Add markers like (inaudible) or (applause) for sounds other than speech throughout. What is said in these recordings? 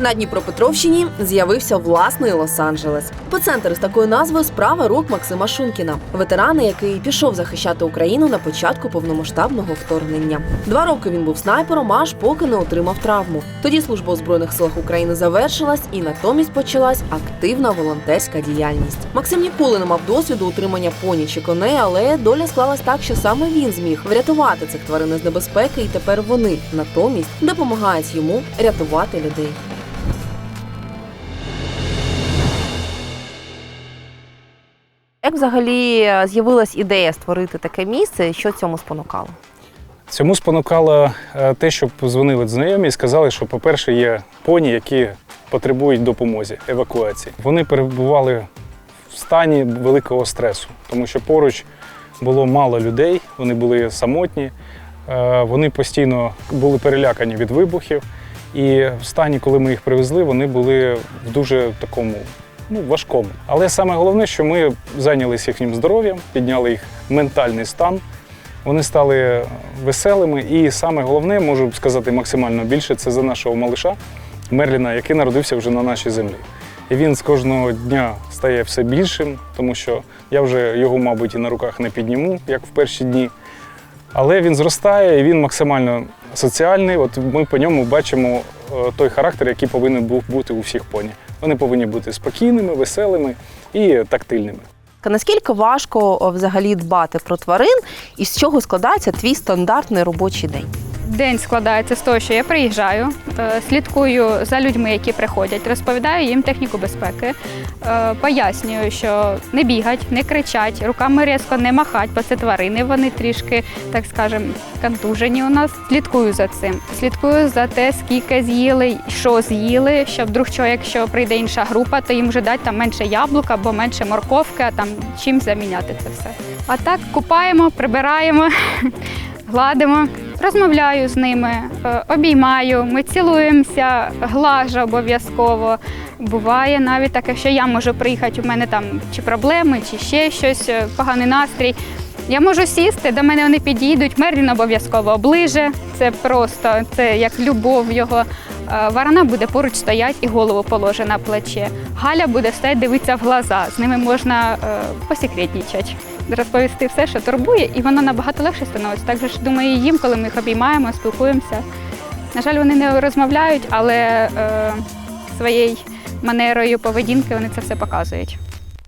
На Дніпропетровщині з'явився власний Лос-Анджелес. Епіцентр з такою назвою справа рук Максима Шункіна, ветерана, який пішов захищати Україну на початку повномасштабного вторгнення. Два роки він був снайпером, аж поки не отримав травму. Тоді служба у збройних силах України завершилась, і натомість почалась активна волонтерська діяльність. Максим ніколи не мав досвіду утримання поні чи коней, але доля склалась так, що саме він зміг врятувати цих тварин з небезпеки, і тепер вони натомість допомагають йому рятувати людей. Як взагалі е, з'явилась ідея створити таке місце? Що цьому спонукало? Цьому спонукало е, те, що позвонили знайомі і сказали, що, по-перше, є поні, які потребують допомоги, евакуації. Вони перебували в стані великого стресу, тому що поруч було мало людей, вони були самотні, е, вони постійно були перелякані від вибухів. І в стані, коли ми їх привезли, вони були в дуже такому ну, важкому. Але саме головне, що ми зайнялися їхнім здоров'ям, підняли їх ментальний стан. Вони стали веселими, і саме головне, можу сказати максимально більше, це за нашого малиша Мерліна, який народився вже на нашій землі. І він з кожного дня стає все більшим, тому що я вже його, мабуть, і на руках не підніму, як в перші дні. Але він зростає і він максимально соціальний. От ми по ньому бачимо е, той характер, який повинен був бути у всіх поні. Вони повинні бути спокійними, веселими і тактильними. Наскільки важко взагалі дбати про тварин, і з чого складається твій стандартний робочий день? День складається з того, що я приїжджаю, е, слідкую за людьми, які приходять, розповідаю їм техніку безпеки, е, пояснюю, що не бігать, не кричать, руками різко не махать, бо це тварини. Вони трішки, так скажемо, контужені у нас. Слідкую за цим. Слідкую за те, скільки з'їли, що з'їли, щоб вдруг що, якщо прийде інша група, то їм вже дати там менше яблука або менше морковки, а там чим заміняти це все. А так купаємо, прибираємо. (laughs) гладимо, розмовляю з ними, е, обіймаю, ми цілуємося, глажу обов'язково. Буває навіть таке, що я можу приїхати, у мене там чи проблеми, чи ще щось, е, поганий настрій. Я можу сісти, до мене вони підійдуть, Мерлін обов'язково оближе. Це просто це як любов його. Е, Варана буде поруч стояти і голову положить на плече. Галя буде стояти, дивитися в глаза. З ними можна посекретнічати, розповісти все, що турбує, і воно набагато легше становиться. Так же ж думаю, і їм, коли ми їх обіймаємо, спілкуємося. На жаль, вони не розмовляють, але е, своєю манерою поведінки вони це все показують.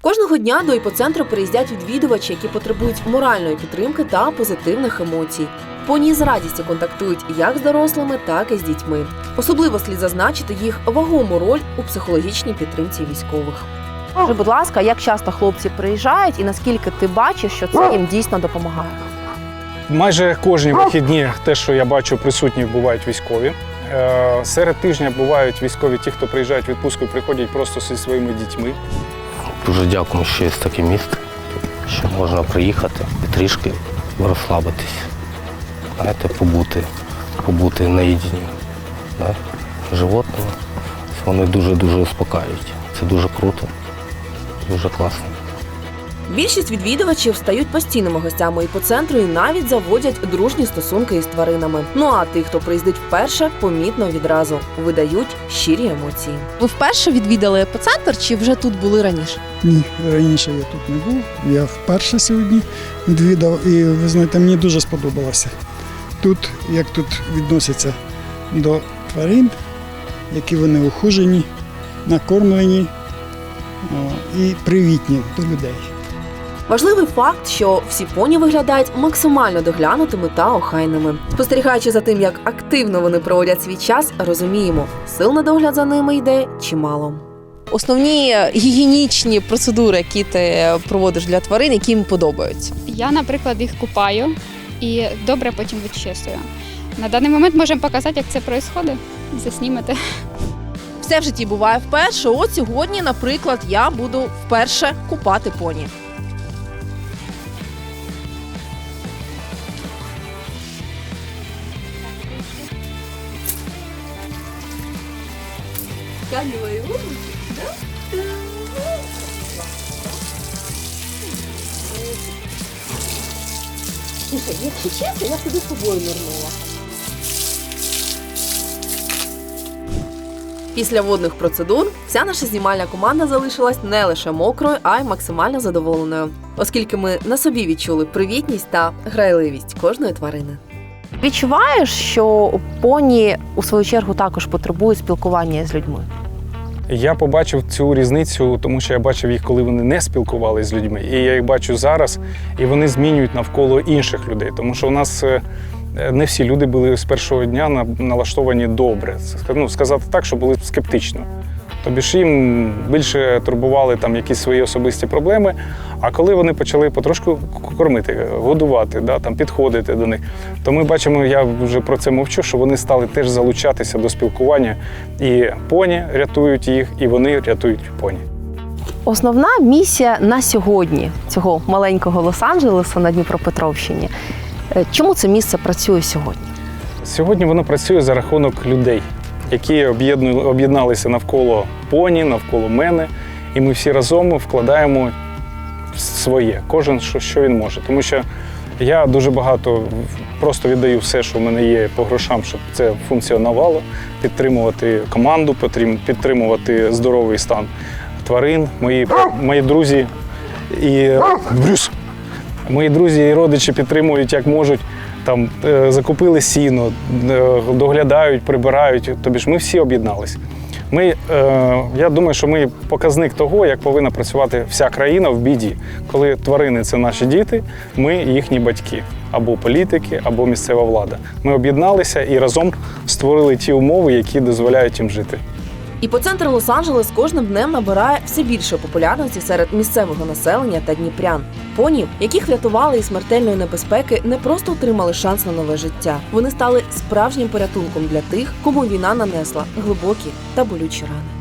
Кожного дня до іпоцентру приїздять відвідувачі, які потребують моральної підтримки та позитивних емоцій. Поні з радістю контактують як з дорослими, так і з дітьми. Особливо слід зазначити їх вагому роль у психологічній підтримці військових. Скажи, будь ласка, як часто хлопці приїжджають, і наскільки ти бачиш, що це їм дійсно допомагає? Майже кожні вихідні, те, що я бачу, присутні бувають військові. Е, Серед тижня бувають військові, ті, хто приїжджають в відпустку і приходять просто зі своїми дітьми. Дуже дякуємо, що є таке місто, що можна приїхати і трішки розслабитись. Знаєте, побути, побути наєдині. Да? Животними. Вони дуже-дуже успокаюють. Це дуже круто, дуже класно. Більшість відвідувачів стають постійними гостями іпоцентру і навіть заводять дружні стосунки із тваринами. Ну а тих, хто приїздить вперше, помітно відразу видають щирі емоції. Ви вперше відвідали епіцентр чи вже тут були раніше? Ні, раніше я тут не був. Я вперше сьогодні відвідав, і ви знаєте, мені дуже сподобалося. Тут, як тут відносяться до тварин, які вони ухожені, накормлені і привітні до людей. Важливий факт, що всі поні виглядають максимально доглянутими та охайними. Спостерігаючи за тим, як активно вони проводять свій час, розуміємо, сил на догляд за ними йде чимало. Основні гігієнічні процедури, які ти проводиш для тварин, які їм подобаються. Я, наприклад, їх купаю і добре потім відчисую. На даний момент можемо показати, як це відбувається. Заснімете. Все в житті буває вперше. От сьогодні, наприклад, я буду вперше купати поні. Слушай, якщо чесно, я туди з тобою нирнула. Після водних процедур вся наша знімальна команда залишилась не лише мокрою, а й максимально задоволеною, оскільки ми на собі відчули привітність та грайливість кожної тварини. Відчуваєш, що поні у свою чергу також потребують спілкування з людьми. Я побачив цю різницю, тому що я бачив їх, коли вони не спілкувалися з людьми. І я їх бачу зараз, і вони змінюють навколо інших людей. Тому що у нас е, не всі люди були з першого дня на- налаштовані добре. Ну, сказати так, що були скептично. Тобі ж їм більше турбували там якісь свої особисті проблеми. А коли вони почали потрошку кормити, годувати, да, там, підходити до них, то ми бачимо, я вже про це мовчу, що вони стали теж залучатися до спілкування. І поні рятують їх, і вони рятують поні. Основна місія на сьогодні цього маленького Лос-Анджелеса на Дніпропетровщині. Е, Чому це місце працює сьогодні? Сьогодні воно працює за рахунок людей, які об'єдналися навколо поні, навколо мене, і ми всі разом вкладаємо своє, кожен що, він може. Тому що я дуже багато просто віддаю все, що в мене є по грошам, щоб це функціонувало, підтримувати команду, підтримувати здоровий стан тварин. Мої, мої друзі і Брюс. Мої друзі і родичі підтримують як можуть. Там е, закупили сіно, е, доглядають, прибирають. Тобі ж ми всі об'єднались. Ми, е, я думаю, що ми показник того, як повинна працювати вся країна в біді, коли тварини це наші діти, ми їхні батьки, або політики, або місцева влада. Ми об'єдналися і разом створили ті умови, які дозволяють їм жити. Іпоцентр Лос-Анджелес кожним днем набирає все більше популярності серед місцевого населення та дніпрян. Поні, яких врятували із смертельної небезпеки, не просто отримали шанс на нове життя. Вони стали справжнім порятунком для тих, кому війна нанесла глибокі та болючі рани.